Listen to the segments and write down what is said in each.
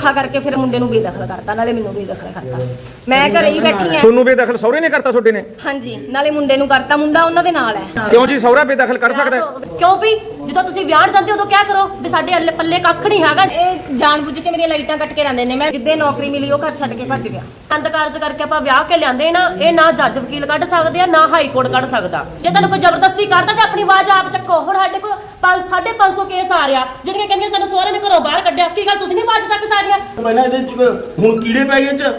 ਧੋਖਾ ਕਰਕੇ ਫਿਰ ਮੁੰਡੇ ਨੂੰ ਬੇਦਖਲ ਕਰਤਾ ਨਾਲੇ ਮੈਨੂੰ ਬੇਦਖਲ ਕਰਤਾ। ਮੈਂ ਘਰੇ ਹੀ ਬੈਠੀ ਆ ਤੁਹਾਨੂੰ ਬੇਦਖਲ ਸਹੁਰੇ ਨੇ ਕਰਤਾ ਤੁਹਾਡੇ ਨੇ? ਹਾਂਜੀ ਨਾਲੇ ਮੁੰਡੇ ਨੂੰ ਕਰਤਾ ਮੁੰਡਾ ਉਹਨਾਂ ਦੇ ਨਾਲ ਹੈ। ਕਿਉਂ ਜੀ ਸਹੁਰਾ ਬੇਦਖਲ ਕਰ ਸਕਦਾ ਹੈ? ਕਿਉਂ ਵੀ ਜਦੋਂ ਤੁਸੀਂ ਵਿਆਹ ਜਾਂਦੇ ਹੋ ਉਦੋਂ ਕਿਆ ਕਰੋ? ਵੀ ਸਾਡੇ ਅੱਲੇ ਪੱਲੇ ਕੱਖ ਨਹੀਂ ਹੈਗਾ। ਇਹ ਜਾਣ ਬੁੱਝ ਕੇ ਮੇਰੀਆਂ ਲਾਈਟਾਂ ਕੱਟ ਕੇ ਰਹਿੰਦੇ ਨੇ। ਮੈਂ ਜਿੱਦੇ ਨੌਕਰੀ ਮਿਲੀ ਉਹ ਘਰ ਛੱਡ ਕੇ ਭੱਜ ਗਿਆ। ਅੰਦ ਕਾਰਜ ਕਰਕੇ ਆਪਾਂ ਵਿਆਹ ਕੇ ਲਿਆਂਦੇ ਨਾ ਇਹ ਨਾ ਜੱਜ ਵਕੀਲ ਕੱਢ ਸਕਦੇ ਆ ਨਾ ਹਾਈ ਕੋਰਟ ਕੱਢ ਸਕਦਾ। ਜੇ ਤੁਹਾਨੂੰ ਕੋਈ ਜ਼ਬਰਦਸਤੀ ਕਰਦਾ ਤੇ ਆਪਣੀ ਆਵਾਜ਼ ਆਪ ਚੱਕੋ। ਹੁਣ ਸਾਡੇ ਕੋਲ 550 ਕੇਸ ਆ ਰਿਹਾ ਜਿਹੜੀਆਂ ਕਹਿੰਦੀਆਂ ਸਾਨੂੰ ਸਹੁਰੇ ਨੇ ਘਰੋਂ ਬਾਹਰ ਕੱਢਿਆ। ਕੀ ਗੱਲ ਤੁਸੀਂ ਨਹੀਂ ਆਵਾਜ਼ ਚੱਕ ਸਕਦੀਆਂ ਪਹਿਲਾਂ ਇਹਦੇ ਚ ਹੁਣ ਕੀੜੇ ਪੈ ਗਏ ਚ।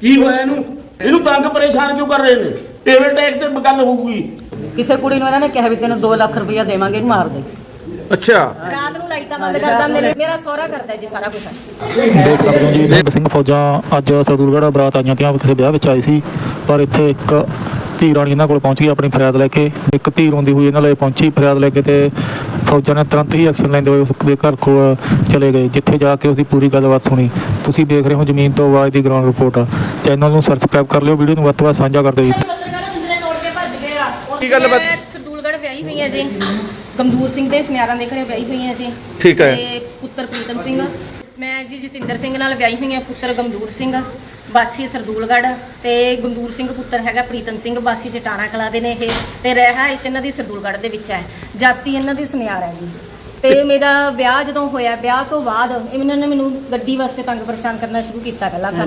ਕੀ ਹੋਇਆ ਇਹਨੂੰ? ਇਹਨੂੰ ਤੰਗ ਪਰੇਸ਼ਾਨ ਕਿਉਂ ਕਰ ਰਹੇ ਨੇ? ਟੇਬਲ ਟੈਕ ਤੇ ਗੱਲ ਹੋਊਗੀ। ਕਿਸੇ ਕੁੜੀ ਨੂੰ ਇਹਨਾਂ ਨੇ ਕਿਹਾ ਵੀ ਤੈਨੂੰ 2 ਲੱਖ ਰੁਪਇਆ ਦੇਵਾਂਗੇ ਇਹਨੂੰ ਮਾਰ ਦੇ। ਅੱਛਾ। ਰਾਤ ਨੂੰ ਲਾਈਟਾਂ ਬੰਦ ਕਰ ਦਿੰਦੇ ਨੇ। ਮੇਰਾ ਸਹੁਰਾ ਕਰਦਾ ਜੀ ਸਾਰਾ ਕੁਝ ਦੇਖ ਸਕਦੇ ਹੋ ਜੀ ਦੇਖ ਸਿੰਘ ਫੌਜਾਂ ਅੱਜ ਸਰਦੂਲਗੜ੍ਹ ਬਰਾਤ ਆਈਆਂ ਤੀਆਂ ਕਿਸੇ ਵਿਆਹ ਵਿੱਚ ਆਈ ਸੀ ਪਰ ਇੱਥੇ ਇੱਕ ਧੀ ਰਾਣੀ ਇਹਨਾਂ ਕੋਲ ਪਹੁੰਚ ਗਈ ਆਪਣੀ ਫਰਿਆਦ ਲੈ ਕੇ। ਇੱਕ ਧੀ ਰੋਂਦੀ ਹੋਈ ਇਹਨਾਂ ਲਈ ਪਹੁੰਚੀ ਫਰਿਆਦ ਲੈ ਕੇ ਤੇ ਫੌਜਾਂ ਨੇ ਤੁਰੰਤ ਹੀ ਐਕਸ਼ਨ ਲੈਂਦੇ ਹੋਏ ਉਸ ਦੇ ਘਰ ਕੋਲ ਚਲੇ ਗਏ ਜਿੱਥੇ ਜਾ ਕੇ ਉਸਦੀ ਪੂਰੀ ਗੱਲਬਾਤ ਸੁਣੀ। ਤੁਸੀਂ ਦੇਖ ਰਹੇ ਹੋ ਜ਼ਮੀਨ ਤੋਂ ਆਵਾਜ਼ ਦੀ ਗਰਾਊਂਡ ਰਿਪੋਰਟ ਚੈਨਲ ਨੂੰ ਸਬਸਕ੍ਰਾਈਬ ਕਰ ਲਿਓ ਵੀਡੀਓ ਨੂੰ ਵੱਧ ਤੋਂ ਵੱਧ ਸਾਂਝਾ ਕਰ ਦਿਓ ਜੀ ਪੱਤਰਕਾਰ ਜਿੰਦਰੇ ਤੋੜ ਕੇ ਭੱਜ ਗਏ ਆ ਕੀ ਗੱਲ ਬਾਤ? ਮੈਂ ਸਰਦੂਲਗੜ੍ਹ ਵਿਆਹੀ ਹੋਈ ਹਾਂ ਜੀ। ਗਮਦੂਰ ਸਿੰਘ ਤੇ ਸੁਨਿਆਰਾਂ ਦੇ ਘਰੇ ਵਿਆਹੀ ਹੋਈ ਹਾਂ ਜੀ। ਠੀਕ ਹੈ। ਤੇ ਪੁੱਤਰ ਪ੍ਰੀਤਮ ਸਿੰਘ। ਮੈਂ ਜੀ ਜਤਿੰਦਰ ਸਿੰਘ ਨਾਲ ਵਿਆਹੀ ਹੋਈ ਹਾਂ ਪੁੱਤਰ ਗੰਦੂਰ ਸਿੰਘ ਬਾਸੀ ਸਰਦੂਲਗੜ੍ਹ ਤੇ ਗੰਦੂਰ ਸਿੰਘ ਪੁੱਤਰ ਹੈਗਾ ਪ੍ਰੀਤਮ ਸਿੰਘ ਬਾਸੀ ਜਟਾਣਾ ਕਲਾ ਦੇ ਨੇ ਇਹ। ਤੇ ਰਹਿائش ਇਹਨਾਂ ਦੀ ਸਰਦੂਲਗੜ੍ਹ ਦੇ ਵਿੱਚ ਹੈ। ਜਾਤੀ ਇਹਨਾਂ ਦੀ ਸਮਿਆਰ ਹੈ ਜੀ। ਤੇ ਮੇਰਾ ਵਿਆਹ ਜਦੋਂ ਹੋਇਆ ਵਿਆਹ ਤੋਂ ਬਾਅਦ ਇਹਨਾਂ ਨੇ ਮੈਨੂੰ ਗੱਡੀ ਵਾਸਤੇ ਤੰਗ ਪਰੇਸ਼ਾਨ ਕਰਨਾ ਸ਼ੁਰੂ ਕੀਤਾ ਪਹਿਲਾਂ ਤਾਂ।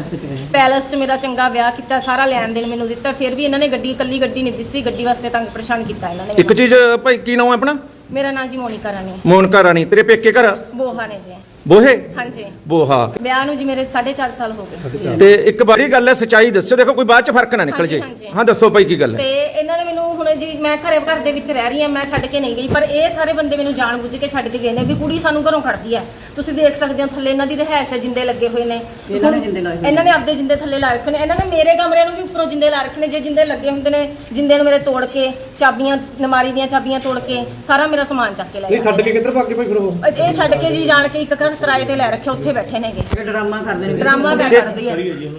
ਪੈਲਸ 'ਚ ਮੇਰਾ ਚੰਗਾ ਵਿਆਹ ਕੀਤਾ ਸਾਰਾ ਲੈਣ ਦੇਣ ਮੈਨੂੰ ਦਿੱਤਾ ਫਿਰ ਵੀ ਇਹਨਾਂ ਨੇ ਗੱਡੀ ਇਕੱਲੀ ਗੱਡੀ ਨਹੀਂ ਦਿੱਤੀ ਗੱਡੀ ਵਾਸਤੇ ਤੰਗ ਪਰੇਸ਼ਾਨ ਕੀਤਾ ਇਹਨਾਂ ਨੇ ਇੱਕ ਚੀਜ਼ ਭਾਈ ਕੀ ਨਾਮ ਹੈ ਆਪਣਾ? ਮੇਰਾ ਨਾਂ ਜੀ ਮੋਨਿਕਾ ਰਾਣੀ। ਮੋਨਕਾ ਰਾਣੀ ਤੇਰੇ ਪੇਕੇ ਘਰ ਬੋਹਾ ਨੇ ਜੀ। ਬੋਹੇ? ਹਾਂਜੀ। ਬੋਹਾ। ਵਿਆਹ ਨੂੰ ਜੀ ਮੇਰੇ 4.5 ਸਾਲ ਹੋ ਗਏ। ਤੇ ਇੱਕ ਵਾਰੀ ਗੱਲ ਹੈ ਸਚਾਈ ਦੱਸਿਓ ਦੇਖੋ ਕੋਈ ਬਾਅਦ ਚ ਫ਼ਰਕ ਨਾ ਨਿਕਲ ਜੇ। ਹਾਂ ਦੱਸੋ ਭਾਈ ਕੀ ਗੱਲ ਤੇ ਇਹਨਾਂ ਨੇ ਮੈਨੂੰ ਹੁਣ ਜੀ ਮੈਂ ਘਰੇ ਘਰ ਦੇ ਵਿੱਚ ਰਹਿ ਰਹੀ ਹਾਂ ਮੈਂ ਛੱਡ ਕੇ ਨਹੀਂ ਗਈ ਪਰ ਇਹ ਸਾਰੇ ਬੰਦੇ ਮੈਨੂੰ ਜਾਣਬੁੱਝ ਕੇ ਛੱਡ ਕੇ ਗਏ ਨੇ ਵੀ ਕੁੜੀ ਸਾਨੂੰ ਘਰੋਂ ਖੜਦੀ ਹੈ। ਤੁਸੀਂ ਦੇਖ ਸਕਦੇ ਹੋ ਥੱਲੇ ਇਹਨਾਂ ਦੀ ਰਹਿائش ਹੈ ਜਿੰਦੇ ਲੱਗੇ ਹੋਏ ਨੇ। ਇਹਨਾਂ ਨੇ ਜਿੰਦੇ ਲਾਏ ਇਹਨਾਂ ਨੇ ਆਪਦੇ ਜਿੰਦੇ ਥੱਲੇ ਲਾ ਰੱਖੇ ਨੇ। ਇਹਨਾਂ ਨੇ ਮੇਰੇ ਕਮਰੇ ਨੂੰ ਵੀ ਉੱਪਰੋਂ ਜਿੰਦੇ ਲਾ ਰੱਖੇ ਨੇ ਜੇ ਜਿੰਦੇ ਲੱਗੇ ਹੁੰਦੇ ਨੇ ਜਿੰਦੇ ਨੂੰ ਮੇਰੇ ਤੋੜ ਕੇ ਚਾਬੀਆਂ ਨਮਾਰੀ ਦੀਆਂ ਚਾਬੀਆਂ ਤੋੜ ਕੇ ਸਾਰਾ ਮੇਰਾ ਸਮਾਨ ਚੱਕ ਕੇ ਲੈ ਨਹੀਂ ਗਏ ਛੱਡ ਕੇ ਕਿੱਧਰ ਭੱਜ ਗਏ ਫਿਰ ਉਹ? ਇਹ ਛੱਡ ਕੇ ਜੀ ਜਾਣ ਕੇ ਇੱਕ ਘਰ ਕਿਰਾਏ ਤੇ ਲੈ ਰੱਖਿਆ ਉੱਥੇ ਬੈਠੇ ਨੇਗੇ। ਇਹ ਡਰਾਮਾ ਕਰਦੇ ਨੇ ਡਰਾਮਾ ਕੁੜੀ ਕਰ- ਕੱਢਦੀ ਹੈ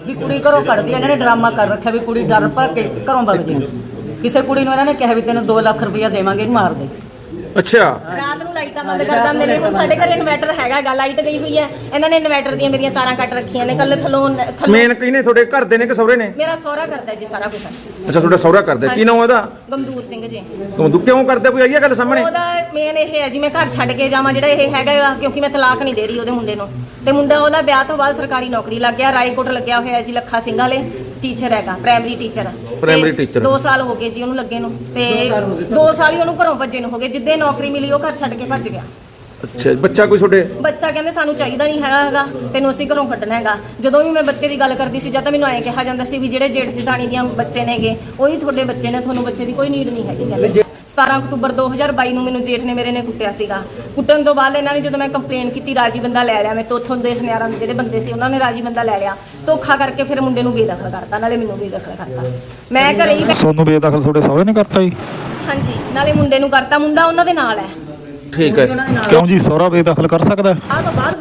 ਵੀ ਕੁੜੀ ਘਰੋਂ ਕੱਢਦੀ ਹੈ ਇਹਨਾਂ ਨੇ ਡਰਾਮਾ ਕਰ ਰੱਖਿਆ ਵੀ ਕੁੜੀ ਡਰ ਭਰ ਕੇ ਘਰੋਂ ਭੱਜ ਗਈ ਕਿਸੇ ਕੁੜੀ ਨੂੰ ਇਹਨਾਂ ਨੇ ਕਿਹਾ ਵੀ ਤੈਨੂੰ 2 ਲੱਖ ਰੁਪਇਆ ਦੇਵਾਂਗੇ ਇਹਨੂੰ ਮਾਰ ਦੇ। ਅੱਛਾ। ਰਾਤ ਨੂੰ ਲਾਈਟਾਂ ਬੰਦ ਕਰ ਦਿੰਦੇ ਨੇ। ਹੁਣ ਸਾਡੇ ਘਰੇ ਇਨਵਰਟਰ ਹੈਗਾ ਗਾ ਲਾਈਟ ਗਈ ਹੋਈ ਹੈ। ਇਹਨਾਂ ਨੇ ਇਨਵਰਟਰ ਦੀਆਂ ਮੇਰੀਆਂ ਤਾਰਾਂ ਕੱਟ ਰੱਖੀਆਂ ਨੇ। ਕੱਲ ਥੱਲੋਂ ਥੱਲੋਂ ਮੇਨ ਕੀ ਨੇ ਤੁਹਾਡੇ ਘਰ ਦੇ ਨੇ ਕਿ ਸਹੁਰੇ ਨੇ? ਮੇਰਾ ਸਹੁਰਾ ਕਰਦਾ ਜੀ ਸਾਰਾ ਕੁਝ ਅੱਛਾ ਤੁਹਾਡਾ ਸਹੁਰਾ ਕਰਦਾ ਕੀ ਨਾਮ ਉਹਦਾ? ਗਮਦੂਰ ਸਿੰਘ ਜੀ। ਤੂੰ ਕਿਉਂ ਕਰਦਾ ਕੋਈ ਆਈ ਹੈ ਗੱਲ ਸਾਹਮਣੇ? ਉਹਦਾ ਮੇਨ ਇਹ ਹੈ ਜੀ ਮੈਂ ਘਰ ਛੱਡ ਕੇ ਜਾਵਾਂ। ਜਿਹੜਾ ਇਹ ਹੈਗਾ ਗਾ, ਕਿਉਂਕਿ ਮੈਂ ਤਲਾਕ ਨਹੀਂ ਦੇ ਰਹੀ ਉਹਦੇ ਮੁੰਡੇ ਨੂੰ। ਤੇ ਮੁੰਡਾ ਉਹਦਾ ਵਿਆਹ ਤੋਂ ਬਾਅਦ ਸਰਕਾਰੀ ਨੌਕਰੀ ਲੱਗ ਗਿਆ। ਰਾਏਕੋਟ ਲੱਗਿਆ ਹੋਇਆ ਜੀ ਲੱਖਾ ਸਿੰਘ ਵਾਲੇ। ਟੀਚਰ ਹੈਗਾ ਪ੍ਰਾਇਮਰੀ ਟੀਚਰ Primary teacher। 2 ਸਾਲ ਹੋ ਗਏ ਜੀ ਉਹਨੂੰ ਲੱਗੇ ਨੂੰ ਤੇ 2 ਸਾਲ ਹੀ ਉਹਨੂੰ ਘਰੋਂ ਭੱਜੇ ਨੂੰ ਹੋ ਗਏ। ਜਿੱਦੇ ਨੌਕਰੀ ਮਿਲੀ ਉਹ ਘਰ ਛੱਡ ਕੇ ਭੱਜ ਗਿਆ। ਅੱਛਾ ਬੱਚਾ ਕੋਈ ਤੁਹਾਡੇ? ਬੱਚਾ ਕਹਿੰਦੇ ਸਾਨੂੰ ਚਾਹੀਦਾ ਨਹੀਂ ਹੈਗਾ ਹੈਗਾ ਤੈਨੂੰ ਅਸੀਂ ਘਰੋਂ ਕੱਢਣਾ ਹੈਗਾ। ਜਦੋਂ ਵੀ ਮੈਂ ਬੱਚੇ ਦੀ ਗੱਲ ਕਰਦੀ ਸੀ ਜਾਂ ਤਾਂ ਮੈਨੂੰ ਐਂ ਕਿਹਾ ਜਾਂਦਾ ਸੀ ਵੀ ਜਿਹੜੇ ਜੇਠ ਜਠਾਣੀ ਦੀਆਂ ਬੱਚੇ ਨੇਗੇ ਉਹੀ ਤੁਹਾਡੇ ਬੱਚੇ ਨੇ ਤੁਹਾਨੂੰ ਬੱਚੇ ਦੀ ਕੋਈ ਨੀਡ ਨਹੀਂ ਹੈਗੀ ਕਹਿੰਦੇ। 17 ਅਕਤੂਬਰ 2022 ਨੂੰ ਮੈਨੂੰ ਜੇਠ ਨੇ ਮੇਰੇ ਨੇ ਕੁੱਟਿਆ ਸੀਗਾ। ਕੁੱਟਣ ਤੋਂ ਬਾਅਦ ਇਹਨਾਂ ਨੇ ਜਦੋਂ ਮੈਂ ਕੰਪਲੇਨ ਕੀਤੀ ਰਾਜੀ ਬੰਦਾ ਲੈ ਲਿਆ। ਮੈਂ ਤੋਂ ਉੱਥੋਂ ਦੇ ਸੁਨਿਆਰਾਂ ਦੇ ਜਿਹੜੇ ਬੰਦੇ ਸੀ ਉਹਨਾਂ ਨੇ ਰਾਜੀ ਬੰਦਾ ਲੈ ਲਿਆ। ਧੋਖਾ ਕਰਕੇ ਫਿਰ ਮੁੰਡੇ ਨੂੰ ਬੇਦਖਲ ਕਰਤਾ ਨਾਲੇ ਮੈਨੂੰ ਬੇਦਖਲ ਕਰਤਾ। ਮੈਂ ਘਰੇ ਹੀ ਬੈ- ਸੋਨੂੰ ਬੇਦਖਲ ਤੁਹਾਡੇ ਸਹੁਰੇ ਨੇ ਕਰਤਾ ਜੀ? ਹਾਂਜੀ ਨਾਲੇ ਮੁੰਡੇ ਨੂੰ ਕਰਤਾ। ਮੁੰਡਾ ਉਹਨਾਂ ਦੇ ਨਾਲ ਹੈ। ਠੀਕ ਹੈ। ਕਿਉਂ ਜੀ? ਸਹੁਰਾ ਬੇਦਖਲ ਕਰ ਸਕਦਾ ਹੈ?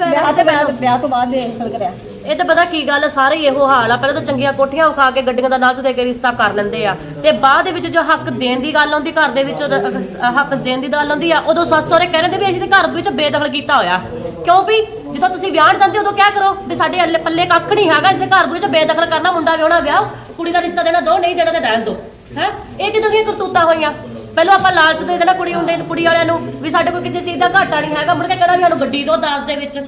ਵਿਆਹ ਤੇ ਬਾਅਦ ਵਿਆਹ ਤੋਂ ਬਾਅਦ ਬੇਦਖਲ ਕਰਿਆ। ਇਹ ਤਾਂ ਪਤਾ ਕੀ ਗੱਲ ਆ, ਸਾਰੇ ਹੀ ਇਹੋ ਹਾਲ ਆ। ਪਹਿਲਾਂ ਤਾਂ ਚੰਗੀਆਂ ਕੋਠੀਆਂ ਵਿਖਾ ਕੇ ਗੱਡੀਆਂ ਦਾ ਲਾਲਚ ਦੇ ਕੇ ਰਿਸ਼ਤਾ ਕਰ ਲੈਂਦੇ ਆ। ਤੇ ਬਾਅਦ ਦੇ ਵਿੱਚ ਜੋ ਹੱਕ ਦੇਣ ਦੀ ਗੱਲ ਆਉਂਦੀ ਘਰ ਦੇ ਵਿੱਚ ਉਹਦਾ, ਅਹ, ਹੱਕ ਦੇਣ ਦੀ ਗੱਲ ਆਉਂਦੀ ਆ ਉਦੋਂ ਸੱਸ ਸਹੁਰੇ ਕਹਿੰਦੇ ਵੀ ਅਸੀਂ ਤੇ ਘਰ ਵਿੱਚ ਬੇਦਖਲ ਕੀਤਾ ਹੋਇਆ। ਕਿਉਂ ਵੀ ਜਦੋਂ ਤੁਸੀਂ ਵਿਆਹ ਜਾਂਦੇ ਹੋ ਉਦੋਂ ਕਿਆ ਕਰੋ ਵੀ ਸਾਡੇ ਅੱਲੇ ਪੱਲੇ ਕੱਖ ਨਹੀਂ ਹੈਗਾ ਇਸ ਦੇ ਘਰ ਵਿੱਚ ਬੇਦਖਲ ਕਰਨਾ ਮੁੰਡਾ ਵਿਆਹਣਾ ਵਿਆਹ ਕੁੜੀ ਦਾ ਰਿਸ਼ਤਾ ਦੇਣਾ ਦੋ ਨਹੀਂ ਦੇਣਾ ਤੇ ਰਹਿਣ ਦੋ। ਹੈ? ਇਹ ਕਿਦੋਂ ਦੀਆਂ ਕਰਤੂਤਾਂ ਹੋਈਆਂ? ਪਹਿਲਾਂ ਆਪਾਂ ਲਾਲਚ ਦੇ ਦੇਣਾ ਕੁੜੀ ਮੁੰਡੇ ਕੁੜੀ ਵਾਲਿਆਂ ਨੂੰ ਵੀ ਸਾਡੇ ਕੋਲ ਕਿਸੇ ਚੀਜ਼ ਦਾ ਘਾਟਾ ਨਹੀਂ ਹੈਗਾ ਮੁੜ ਕੇ ਕਹਿਣਾ ਵੀ ਸਾਨੂੰ ਗੱਡੀ ਦੋ ਦਾਸ ਦੇ ਵਿੱਚ।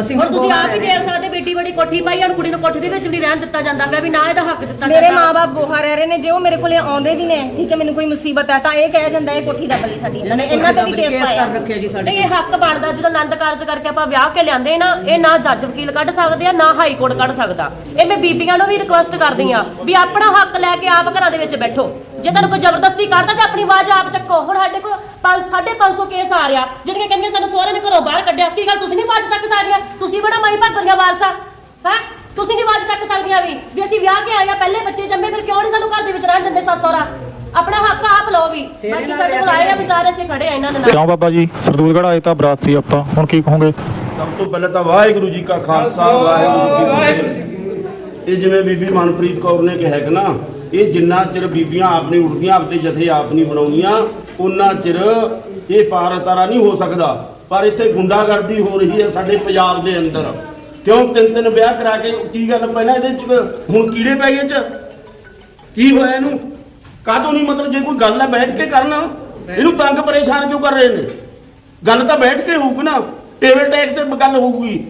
ਅਸੀਂ ਹੁਣ ਤੁਸੀਂ ਆਪ ਹੀ ਦੇਖ ਸਕਦੇ ਬੇਟੀ ਬੜੀ ਕੋਠੀ ਪਾਈ ਹੁਣ ਕੁੜੀ ਨੂੰ ਕੋਠੀ ਦੇ ਵਿੱਚ ਵੀ ਰਹਿਣ ਦਿੱਤਾ ਜਾਂਦਾ ਪਿਆ ਵੀ ਨਾ ਇਹਦਾ ਹੱਕ ਦਿੱਤਾ ਮੇਰੇ। ਮਾਪੇ ਬੋਹਾ ਰਹਿ ਰਹੇ ਨੇ ਜੇ ਉਹ ਮੇਰੇ ਕੋਲੇ ਆਉਂਦੇ ਵੀ ਨੇ ਠੀਕ ਹੈ ਮੈਨੂੰ ਕੋਈ ਮੁਸੀਬਤ ਹੈ ਤਾਂ ਇਹ ਕਹਿ ਜਾਂਦਾ ਇਹ ਕੋਠੀ ਦਾ ਬਲੀ ਸਾਡੀ ਇਹਨਾਂ ਨੇ ਇਹਨਾਂ ਤੇ ਵੀ ਕੇਸ ਪਾਇਆ। ਕਰ ਰੱਖਿਆ ਜੀ ਸਾਡੇ ਨਹੀਂ ਇਹ ਹੱਕ ਬਣਦਾ ਜਦੋਂ ਆਨੰਦ ਕਾਰਜ ਕਰਕੇ ਆਪਾਂ ਵਿਆਹ ਕੇ ਲਿਆਂਦੇ ਨਾ ਇਹ ਨਾ ਜੱਜ ਵਕੀਲ ਕੱਢ ਸਕਦੇ ਆ ਨਾ ਹਾਈ ਕੋਰਟ ਕੱਢ ਸਕਦਾ। ਇਹ ਮੈਂ ਬੀਬੀਆਂ ਨੂੰ ਵੀ ਰਿਕੁਐਸਟ ਕਰਦੀ ਆ ਵੀ ਆਪਣਾ ਹੱਕ ਲੈ ਕੇ ਆਪ ਘਰਾਂ ਦੇ ਵਿੱਚ ਬੈਠੋ। ਜੇ ਤੁਹਾਨੂੰ ਕੋਈ ਜ਼ਬਰਦਸਤੀ ਕਰਦਾ ਤੇ ਆਪਣੀ ਆਵਾਜ਼ ਆਪ ਚੱਕੋ। ਹੁਣ ਸਾਡੇ ਕੋਲ 550 ਕੇਸ ਆ ਰਿਹਾ। ਜਿਹੜੀਆਂ ਕਹਿੰਦੀਆਂ ਸਾਨੂੰ ਸਹੁਰੇ ਨੇ ਘਰੋਂ ਬਾਹਰ ਕੱਢਿਆ। ਕੀ ਗੱਲ ਤੁਸੀਂ ਨਹੀਂ ਆਵਾਜ਼ ਚੱਕ ਸਕਦੀਆਂ ਤੁਸੀਂ ਬੜਾ ਮਾਈ ਭਾਗਰੀਆਂ ਵਾਰਸਾ। ਹੈ? ਤੁਸੀਂ ਨਹੀਂ ਆਵਾਜ਼ ਚੱਕ ਸਕਦੀਆਂ ਵੀ ਵੀ ਅਸੀਂ ਵਿਆਹ ਕੇ ਆਏ ਆ ਪਹਿਲੇ ਬੱਚੇ ਜੰਮੇ ਫਿਰ ਕਿਉਂ ਨਹੀਂ ਸਾਨੂੰ ਘਰ ਦੇ ਵਿੱਚ ਰਹਿਣ ਦਿੰਦੇ ਸੱਸ ਸਹੁਰਾ? ਆਪਣਾ ਹੱਕ ਆਪ ਲਓ ਵੀ। ਬਾਕੀ ਸਾਡੇ ਕੋਲ ਆਏ ਆ ਵਿਚਾਰੇ ਅਸੀਂ ਖੜੇ ਆ ਇਹਨਾਂ ਦੇ ਨਾਲ। ਕਿਉਂ ਬਾਬਾ ਜੀ? ਸਰਦੂਲਗੜ੍ਹ ਆਏ ਤਾਂ ਬਰਾਤ ਸੀ ਆਪਾਂ। ਹੁਣ ਕੀ ਕਹੋਗੇ? ਸਭ ਤੋਂ ਪਹਿਲਾਂ ਤਾਂ ਵਾਹਿਗੁਰੂ ਜੀ ਕਾ ਖਾਲਸਾ ਵਾਹਿਗੁਰੂ ਜੀ ਕੀ ਫਤਿਹ। ਇਹ ਜਿਵੇਂ ਬੀਬੀ ਮਨਪ੍ਰੀਤ ਕੌਰ ਨੇ ਕਿਹਾ ਕਿ ਨਾ ਇਹ ਜਿੰਨਾ ਚਿਰ ਬੀਬੀਆਂ ਆਪ ਨਹੀਂ ਉੱਠਦੀਆਂ, ਆਪਦੇ ਜਥੇ ਆਪ ਨਹੀਂ ਬਣਾਉਂਦੀਆਂ ਉਹਨਾਂ ਚਿਰ ਇਹ ਪਾਰ ਤਾਰਾ ਨਹੀਂ ਹੋ ਸਕਦਾ। ਪਰ ਇੱਥੇ ਗੁੰਡਾਗਰਦੀ ਹੋ ਰਹੀ ਹੈ ਸਾਡੇ ਪੰਜਾਬ ਦੇ ਅੰਦਰ। ਕਿਉਂ ਤਿੰਨ ਤਿੰਨ ਵਿਆਹ ਕਰਾ ਕੇ, ਕੀ ਗੱਲ ਪਹਿਲਾਂ ਇਹਦੇ ਚ, ਹੁਣ ਕੀੜੇ ਪੈ ਗਏ ਚ? ਕੀ ਹੋਇਆ ਇਹਨੂੰ? ਕਾਹਦੋਂ ਨਹੀਂ ਮਤਲਬ ਜੇ ਕੋਈ ਗੱਲ ਹੈ, ਬੈਠ ਕੇ ਕਰਨਾ। ਇਹਨੂੰ ਤੰਗ ਪਰੇਸ਼ਾਨ ਕਿਉਂ ਕਰ ਰਹੇ ਨੇ? ਗੱਲ ਤਾਂ ਬੈਠ ਕੇ ਹੋਊਗੀ ਨਾ। ਟੇਬਲ ਟੈਕ ਤੇ ਗੱਲ ਹੋਊਗੀ।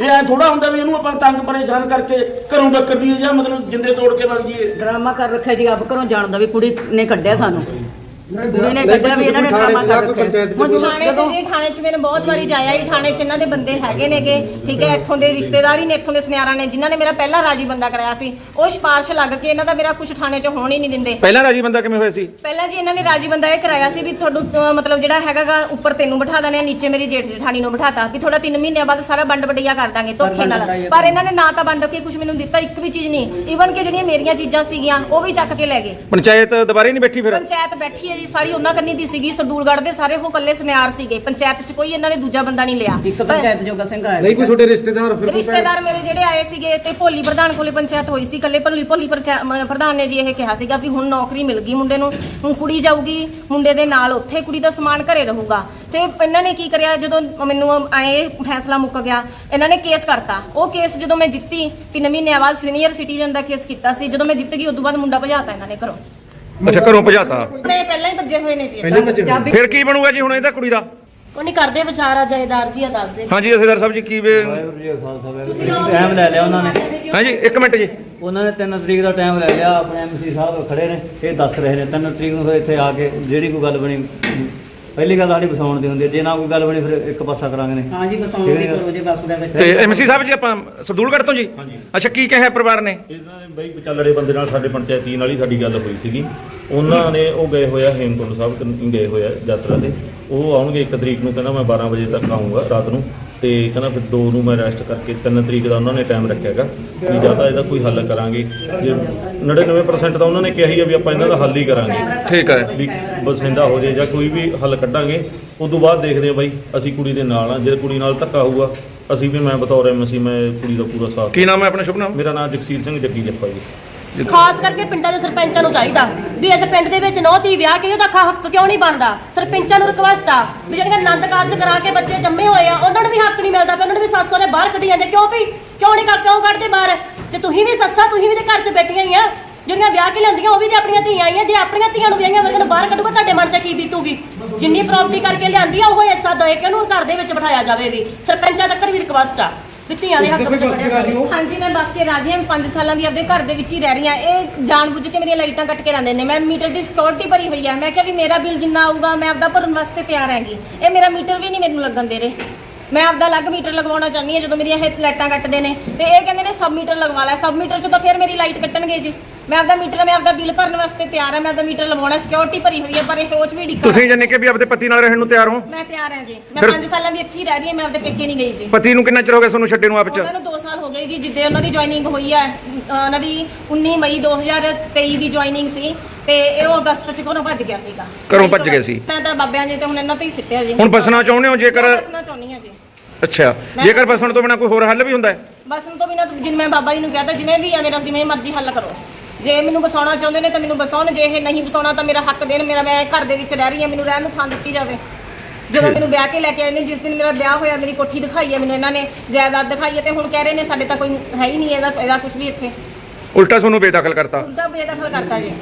ਇਹ ਐ ਥੋੜਾ ਹੁੰਦਾ ਵੀ ਇਹਨੂੰ ਆਪਾਂ ਤੰਗ ਪਰੇਸ਼ਾਨ ਕਰਕੇ ਘਰੋਂ ਡੱਕਰ ਦਈਏ ਜਾਂ ਮਤਲਬ ਜਿੰਦੇ ਤੋੜ ਕੇ ਵਗ ਜੀਏ ਡਰਾਮਾ ਕਰ ਰੱਖਿਆ ਜੀ, ਆਪ ਘਰੋਂ ਜਾਣਦਾ ਵੀ ਕੁੜੀ ਨੇ ਕੱਢਿਆ ਸਾਨੂੰ। ਕੁੜੀ ਨੇ ਕੱਢਿਆ ਵੀ ਇਹਨਾਂ ਨੇ ਡਰਾਮਾ ਕਰ ਰੱਖਿਆ ਹੁਣ ਜਦੋਂ- ਥਾਣੇ 'ਚ ਜਦੋਂ ਜੀ ਥਾਣੇ 'ਚ ਮੈਨੂੰ ਬਹੁਤ ਵਾਰੀ ਜਾਇਆ ਹੀ ਥਾਣੇ 'ਚ ਇਹਨਾਂ ਦੇ ਬੰਦੇ ਹੈਗੇ ਨੇਗੇ ਠੀਕ ਹੈ ਇੱਥੋਂ ਦੇ ਰਿਸ਼ਤੇਦਾਰ ਹੀ ਨੇ ਇੱਥੋਂ ਦੇ ਸੁਨਿਆਰਾਂ ਨੇ ਜਿਨ੍ਹਾਂ ਨੇ ਮੇਰਾ ਪਹਿਲਾ ਰਾਜੀ ਬੰਦਾ ਕਰਾਇਆ ਸੀ। ਉਹ ਸਿਫਾਰਿਸ਼ ਲੱਗ ਕੇ ਇਹਨਾਂ ਦਾ ਮੇਰਾ ਕੁਝ ਥਾਣੇ 'ਚ ਹੋਣ ਹੀ ਨਹੀਂ ਦਿੰਦੇ। ਪਹਿਲਾਂ ਰਾਜੀ ਬੰਦਾ ਕਿਵੇਂ ਹੋਇਆ ਸੀ? ਪਹਿਲਾਂ ਜੀ ਇਹਨਾਂ ਨੇ ਰਾਜੀ ਬੰਦਾ ਇਹ ਕਰਾਇਆ ਸੀ ਵੀ ਤੁਹਾਨੂੰ ਅਹ, ਮਤਲਬ ਜਿਹੜਾ ਹੈਗਾਗਾ ਉੱਪਰ ਤੈਨੂੰ ਬਿਠਾ ਦਨੇ ਨੀਚੇ ਮੇਰੀ ਜੇਠ ਜਠਾਣੀ ਨੂੰ ਬਿਠਾਤਾ ਵੀ ਥੋੜਾ 3 ਮਹੀਨਿਆਂ ਬਾਅਦ ਸਾਰਾ ਵੰਡ ਵਡਈਆ ਕਰ ਦਾਂਗੇ ਧੋਖੇ ਨਾਲ। ਪਰ ਇਹਨਾਂ ਨੇ ਨਾ ਤਾਂ ਵੰਡ ਕੇ ਕੁਝ ਮੈਨੂੰ ਦਿੱਤਾ ਇੱਕ ਵੀ ਚੀਜ਼ ਨਹੀਂ। ਈਵਨ ਕਿ ਜਿਹੜੀਆਂ ਮੇਰੀਆਂ ਚੀਜ਼ਾਂ ਸੀਗੀਆਂ ਉਹ ਵੀ ਚੱਕ ਕੇ ਲੈ ਗਏ। ਪੰਚਾਇਤ ਦੁਬਾਰੇ ਨਹੀਂ ਬੈਠੀ ਫਿਰ? ਪੰਚਾਇਤ ਬੈਠੀ ਹੈ ਜੀ। ਸਾਰੀ ਉਹਨਾਂ ਕੰਨੀ ਦੀ ਸੀਗੀ ਸਰਦੂਲਗੜ੍ਹ ਦੇ ਸਾਰੇ ਉਹ ਕੱਲੇ ਸੁਨਿਆਰ ਸੀਗੇ। ਪੰਚਾਇਤ 'ਚ ਕੋਈ ਇਹਨਾਂ ਨੇ ਦੂਜਾ ਬੰਦਾ ਨਹੀਂ ਲਿਆ। ਇੱਕ ਪੰਚਾਇਤ ਜੋਗਾ ਸਿੰਘ ਆਇਆ ਨਹੀਂ ਕੋਈ ਤੁਹਾਡੇ ਰਿਸ਼ਤੇਦਾਰ ਫਿਰ ਕੋਈ ਰਿਸ਼ਤੇਦਾਰ ਮੇਰੇ ਜਿਹੜੇ ਆਏ ਸੀਗੇ ਤੇ ਭੋਲੀ ਪ੍ਰਧਾਨ ਕੋਲੇ ਪੰਚਾਇਤ ਹੋਈ ਸੀ ਕੱਲੇ ਭੋਲੀ ਭੋਲੀ ਪ੍ਰਚਾ- ਪ੍ਰਧਾਨ ਨੇ ਜੀ ਇਹ ਕਿਹਾ ਸੀਗਾ ਵੀ ਹੁਣ ਨੌਕਰੀ ਮਿਲ ਗਈ ਮੁੰਡੇ ਨੂੰ ਹੁਣ ਕੁੜੀ ਜਾਊਗੀ ਮੁੰਡੇ ਦੇ ਨਾਲ ਉੱਥੇ ਕੁੜੀ ਦਾ ਸਮਾਨ ਘਰੇ ਰਹੂਗਾ। ਤੇ ਇਹਨਾਂ ਨੇ ਕੀ ਕਰਿਆ ਜਦੋਂ ਮੈਨੂੰ ਆਏ ਫੈਸਲਾ ਮੁੱਕ ਗਿਆ ਇਹਨਾਂ ਨੇ ਕੇਸ ਕਰਤਾ। ਉਹ ਕੇਸ ਜਦੋਂ ਮੈਂ ਜਿੱਤੀ ਤਿੰਨ ਮਹੀਨਿਆਂ ਬਾਅਦ ਸੀਨੀਅਰ ਸਿਟੀਜ਼ਨ ਦਾ ਕੇਸ ਕੀਤਾ ਸੀ ਜਦੋਂ ਮੈਂ ਜਿੱਤ ਗਈ ਉਦੋਂ ਬਾਅਦ ਮੁੰਡਾ ਭਜਾਤਾ ਇਹਨਾਂ ਨੇ ਘਰੋਂ। ਅੱਛਾ ਘਰੋਂ ਭਜਾਤਾ? ਨੇ ਪਹਿਲਾਂ ਹੀ ਭੱਜੇ ਹੋਏ ਨੇ ਜੀ। ਪਹਿਲਾਂ ਬੱਚੇ ਚਾਬੀ ਫਿਰ ਕੀ ਬਣੂਗਾ ਜੀ ਹੁਣ ਇਹਦਾ ਕੁੜੀ ਦਾ? ਉਹ ਨਹੀਂ ਕਰਦੇ ਵਿਚਾਰ ਆ ਜਾਇਦਾਰ ਜੀ ਆ ਦੱਸ ਦੇ। ਹਾਂਜੀ ਜਥੇਦਾਰ ਸਾਹਿਬ ਜੀ ਕੀ ਵੇ ਟਾਈਮ ਲੈ ਲਿਆ ਉਹਨਾਂ ਨੇ। ਹਾਂਜੀ ਇੱਕ ਮਿੰਟ ਜੀ। ਉਹਨਾਂ ਨੇ 3 ਤਰੀਕ ਦਾ ਟਾਈਮ ਲੈ ਲਿਆ ਆਪਣੇ ਐਮਸੀ ਸਾਹਿਬ ਖੜੇ ਨੇ ਇਹ ਦੱਸ ਰਹੇ ਨੇ। 3 ਤਰੀਕ ਨੂੰ ਫਿਰ ਇੱਥੇ ਆ ਕੇ ਜਿਹੜੀ ਕੋਈ ਗੱਲ ਬਣੀ ਪਹਿਲੀ ਗੱਲ ਸਾਡੀ ਵਸਾਉਣ ਦੀ ਹੁੰਦੀ ਹੈ। ਜੇ ਨਾ ਕੋਈ ਗੱਲ ਬਣੀ ਫਿਰ ਇੱਕ ਪਾਸਾ ਕਰਾਂਗੇ ਨੇ ਹਾਂ ਜੀ ਬਸਾਉਣ ਦੀ ਕਰੋ ਜੀ ਬੱਸ ਦੇ ਵਿੱਚ ਤੇ ਐਮਸੀ ਸਾਹਿਬ ਜੀ ਆਪਾਂ ਸਰਦੂਲਗੜ੍ਹ ਤੋਂ ਜੀ? ਅੱਛਾ ਕੀ ਕਿਹਾ ਪਰਿਵਾਰ ਨੇ? ਇਹਨਾਂ ਬਈ ਵਿਚਾਲੜੇ ਬੰਦੇ ਨਾਲ ਸਾਡੇ ਪੰਚਾਇਤੀ ਨਾਲ ਹੀ ਸਾਡੀ ਗੱਲ ਹੋਈ ਸੀਗੀ। ਉਹਨਾਂ ਨੇ ਉਹ ਗਏ ਹੋਇਆ ਹੇਮਕੁੰਡ ਸਾਹਿਬ ਗਏ ਹੋਇਆ ਯਾਤਰਾ ਤੇ। ਉਹ ਆਉਣਗੇ 1 ਤਰੀਕ ਨੂੰ ਕਹਿੰਦਾ ਮੈਂ 12 ਵਜੇ ਤੱਕ ਆਉਂਗਾ ਰਾਤ ਨੂੰ। ਤੇ ਕਹਿੰਦਾ ਫਿਰ 2 ਨੂੰ ਮੈਂ ਰੈਸਟ ਕਰਕੇ 3 ਤਰੀਕ ਦਾ ਉਹਨਾਂ ਨੇ ਟਾਈਮ ਰੱਖਿਆਗਾ ਵੀ ਜਾਂ ਤਾਂ ਇਹਦਾ ਕੋਈ ਹੱਲ ਕਰਾਂਗੇ। ਜੇ 99% ਤਾਂ ਉਹਨਾਂ ਨੇ ਕਿਹਾ ਹੀ ਆ ਵੀ ਆਪਾਂ ਇਹਨਾਂ ਦਾ ਹੱਲ ਹੀ ਕਰਾਂਗੇ। ਠੀਕ ਹੈ। ਵੀ ਬਸਿੰਦਾ ਹੋ ਜੇ ਜਾਂ ਕੋਈ ਵੀ ਹੱਲ ਕੱਢਾਂਗੇ। ਉਸ ਤੋਂ ਬਾਅਦ ਦੇਖਦੇ ਆ ਬਾਈ ਅਸੀਂ ਕੁੜੀ ਦੇ ਨਾਲ ਆ ਜੇ ਕੁੜੀ ਨਾਲ ਧੱਕਾ ਹੋਊਗਾ ਅਸੀਂ ਵੀ ਮੈਂ ਬਤੌਰ ਐਮਸੀ ਮੈਂ ਕੁੜੀ ਦਾ ਪੂਰਾ ਸਾਥ ਕੀ ਨਾਮ ਹੈ ਆਪਣਾ ਸ਼ੁਭ ਨਾਮ? ਮੇਰਾ ਨਾਮ ਜਗਸੀਰ ਸਿੰਘ ਜੱਗੀ ਜੱਪਾ ਜੀ। ਖਾਸ ਕਰਕੇ ਪਿੰਡਾਂ ਦੇ ਸਰਪੰਚਾਂ ਨੂੰ ਚਾਹੀਦਾ ਵੀ ਇਸ ਪਿੰਡ ਦੇ ਵਿੱਚ ਨੌ ਧੀ ਵਿਆਹ ਕੇ ਉਹਦਾ ਖਾ- ਹੱਕ ਕਿਉਂ ਨਹੀਂ ਬਣਦਾ? ਸਰਪੰਚਾਂ ਨੂੰ ਰਿਕਵੈਸਟ ਆ ਵੀ ਜਿਹੜੀਆਂ ਆਨੰਦ ਕਾਰਜ ਕਰਾ ਕੇ ਬੱਚੇ ਜੰਮੇ ਹੋਏ ਆ, ਉਹਨਾਂ ਨੂੰ ਵੀ ਹੱਕ ਨਹੀਂ ਮਿਲਦਾ ਪਿਆ, ਉਹਨਾਂ ਨੂੰ ਵੀ ਸੱਸ ਸਹੁਰੇ ਬਾਹਰ ਕੱਢੀ ਜਾਂਦੇ। ਕਿਉਂ ਵੀ ਕਿਉਂ ਨਹੀਂ ਕਿਉਂ ਕੱਢਦੇ ਬਾਹਰ? ਤੇ ਤੁਸੀਂ ਵੀ ਸੱਸਾਂ, ਤੁਸੀਂ ਵੀ ਤੇ ਘਰ 'ਚ ਬੈਠੀਆਂ ਹੀ ਆ। ਜਿਹੜੀਆਂ ਵਿਆਹ ਕੇ ਲਿਆਂਦੀਆਂ ਉਹ ਵੀ ਤੇ ਆਪਣੀਆਂ ਧੀਆਂ ਆਈਆਂ ਜੇ ਆਪਣੀਆਂ ਧੀਆਂ ਨੂੰ ਵਿਆਹੀਆਂ ਵਰਗਨ ਬਾਹਰ ਕੱਢੂਗਾ, ਤੁਹਾਡੇ ਮਨ ਤੇ ਕੀ ਬੀਤੂਗੀ? ਜਿੰਨੀ ਪ੍ਰਾਪਰਟੀ ਕਰਕੇ ਲਿਆਂਦੀ ਆ ਉਹ ਹਿੱਸਾ ਦੇ ਕੇ ਉਹਨੂੰ ਘਰ ਦੇ ਵਿੱਚ ਬਿਠਾਇਆ ਜਾਵੇ ਵੀ। ਸਰਪੰਚਾਂ ਤੱਕ ਵੀ ਰਿਕਵੈਸਟ ਆ। ਵੀ ਧੀਆਂ ਦੇ ਹੱਕ ਵਿੱਚ ਬੜਿਆ ਜਾਵੇ ਹਾਂਜੀ ਮੈਂ ਬਸ ਕੇ ਰਾਜੀ ਹਾਂ। 5 ਸਾਲਾਂ ਦੀ ਆਪਦੇ ਘਰ ਦੇ ਵਿੱਚ ਹੀ ਰਹਿ ਰਹੀ ਹਾਂ। ਇਹ ਜਾਣਬੁੱਝ ਕੇ ਮੇਰੀਆਂ ਲਾਈਟਾਂ ਕੱਟ ਕੇ ਰਹਿੰਦੇ ਨੇ। ਮੈਂ ਮੀਟਰ ਦੀ ਸਿਕਿਉਰਿਟੀ ਭਰੀ ਹੋਈ ਹੈ। ਮੈਂ ਕਿਹਾ ਵੀ ਮੇਰਾ ਬਿੱਲ ਜਿੰਨਾ ਆਊਗਾ ਮੈਂ ਆਪਦਾ ਭਰਨ ਵਾਸਤੇ ਤਿਆਰ ਹੈਗੀ। ਇਹ ਮੇਰਾ ਮੀਟਰ ਵੀ ਨਹੀਂ ਮੈਨੂੰ ਲੱਗਣ ਦੇ ਰਹੇ। ਮੈਂ ਆਪਦਾ ਅਲੱਗ ਮੀਟਰ ਲਗਵਾਉਣਾ ਚਾਹੁੰਦੀ ਹਾਂ। ਜਦੋਂ ਮੇਰੀਆਂ ਇਹ ਲਾਈਟਾਂ ਕੱਟਦੇ ਨੇ। ਤੇ ਇਹ ਕਹਿੰਦੇ ਨੇ ਸਬ ਮੀਟਰ ਲਗਵਾ ਲੈ। ਸਬ ਮੀਟਰ 'ਚ ਤਾਂ ਫਿਰ ਮੇਰੀ ਲਾਈਟ ਕੱਟਣਗੇ ਜੀ। ਮੈਂ ਆਪਦਾ ਮੀਟਰ ਮੈਂ ਆਪਦਾ ਬਿੱਲ ਭਰਨ ਵਾਸਤੇ ਤਿਆਰ ਹਾਂ ਮੈਂ ਆਪਦਾ ਮੀਟਰ ਲਗਵਾਉਣਾ ਸਿਕਿਉਰਿਟੀ ਭਰੀ ਹੋਈ ਹੈ ਪਰ ਇਹ ਉਹ 'ਚ ਵੀ ਡਿੱਕਾ ਤੁਸੀਂ ਜਾਨੀ ਕਿ ਵੀ ਆਪਦੇ ਪਤੀ ਨਾਲ ਰਹਿਣ ਨੂੰ ਤਿਆਰ ਹੋ? ਮੈਂ ਤਿਆਰ ਹਾਂ ਜੀ। ਮੈਂ ਫਿਰ- 5 ਸਾਲਾਂ ਦੀ ਇੱਥੇ ਹੀ ਰਹਿ ਰਹੀ ਹਾਂ ਮੈਂ ਆਪਦੇ ਪੇਕੇ ਨਹੀਂ ਗਈ ਜੀ। ਪਤੀ ਨੂੰ ਕਿੰਨਾ ਚਿਰ ਹੋ ਗਿਆ ਤੁਹਾਨੂੰ ਛੱਡੇ ਨੂੰ ਆਪ ਚ? ਉਹਨਾਂ ਨੂੰ 2 ਸਾਲ ਹੋ ਗਏ ਜੀ ਜਿੱਦੇ ਉਹਨਾਂ ਦੀ ਜੁਆਇਨਿੰਗ ਹੋਈ ਹੈ ਉਹਨਾਂ ਦੀ 19 ਮਈ 2023 ਦੀ ਜੁਆਇਨਿੰਗ ਸੀ ਤੇ ਇਹ ਉਹ ਅਗਸਤ ਚ ਘਰੋਂ ਭੱਜ ਗਿਆ ਸੀਗਾ। ਘਰੋਂ ਭੱਜ ਗਿਆ ਸੀ। ਮੈਂ ਤਾਂ ਬਾਬਿਆਂ ਜੀ ਤੇ ਹੁਣ ਇਹਨਾਂ ਤੇ ਹੀ ਸਿੱਟਿਆ ਜੀ। ਹੁਣ ਬਸਣਾ ਚਾਹੁੰਦੇ ਹੋ ਜੇਕਰ ਬਸਣਾ ਚਾਹੁੰਦੀ ਹਾਂ ਜੀ। ਅੱਛਾ ਜੇਕਰ ਬਸਣ ਤੋਂ ਬਿਨਾ ਕੋਈ ਹੋਰ ਹੱਲ ਵੀ ਹੁੰਦਾ ਹੈ? ਬਸਣ ਤੋਂ ਬਿਨਾਂ ਮੈਂ ਬਾਬਾ ਜੀ ਨੂੰ ਕਹਤਾ ਜਿਵੇਂ ਵੀ ਆ ਮੇਰਾ ਜਿਵੇਂ ਮਰਜ਼ੀ ਹੱਲ ਕਰੋ। ਜੇ ਮੈਨੂੰ ਬਸਾਉਣਾ ਚਾਹੁੰਦੇ ਨੇ ਤਾਂ ਮੈਨੂੰ ਬਸਾਉਣ ਜੇ ਇਹ ਨਹੀਂ ਬਸਾਉਣਾ ਤਾਂ ਮੇਰਾ ਹੱਕ ਦੇਣ ਮੇਰਾ ਮੈਂ ਘਰ ਦੇ ਵਿੱਚ ਰਹਿ ਰਹੀ ਹਾਂ ਮੈਨੂੰ ਰਹਿਣ ਨੂੰ ਥਾਂ ਦਿੱਤੀ ਜਾਵੇ। ਜਦੋਂ ਮੈਨੂੰ ਵਿਆਹ ਕੇ ਲੈ ਕੇ ਆਏ ਨੇ ਜਿਸ ਦਿਨ ਮੇਰਾ ਵਿਆਹ ਹੋਇਆ ਮੇਰੀ ਕੋਠੀ ਦਿਖਾਈ ਹੈ ਮੈਨੂੰ ਇਹਨਾਂ ਨੇ ਜਾਇਦਾਦ ਦਿਖਾਈ ਹੈ ਤੇ ਹੁਣ ਕਹਿ ਰਹੇ ਨੇ ਸਾਡੇ ਤਾਂ ਕੋਈ ਹੈ ਹੀ ਨਹੀਂ ਇਹਦਾ ਇਹਦਾ ਕੁਝ ਵੀ ਇੱਥੇ। ਉਲਟਾ ਤੁਹਾਨੂੰ ਬੇਦਖਲ ਕਰਤਾ। ਉਲਟਾ ਬੇਦਖਲ ਕਰਤਾ ਜੀ।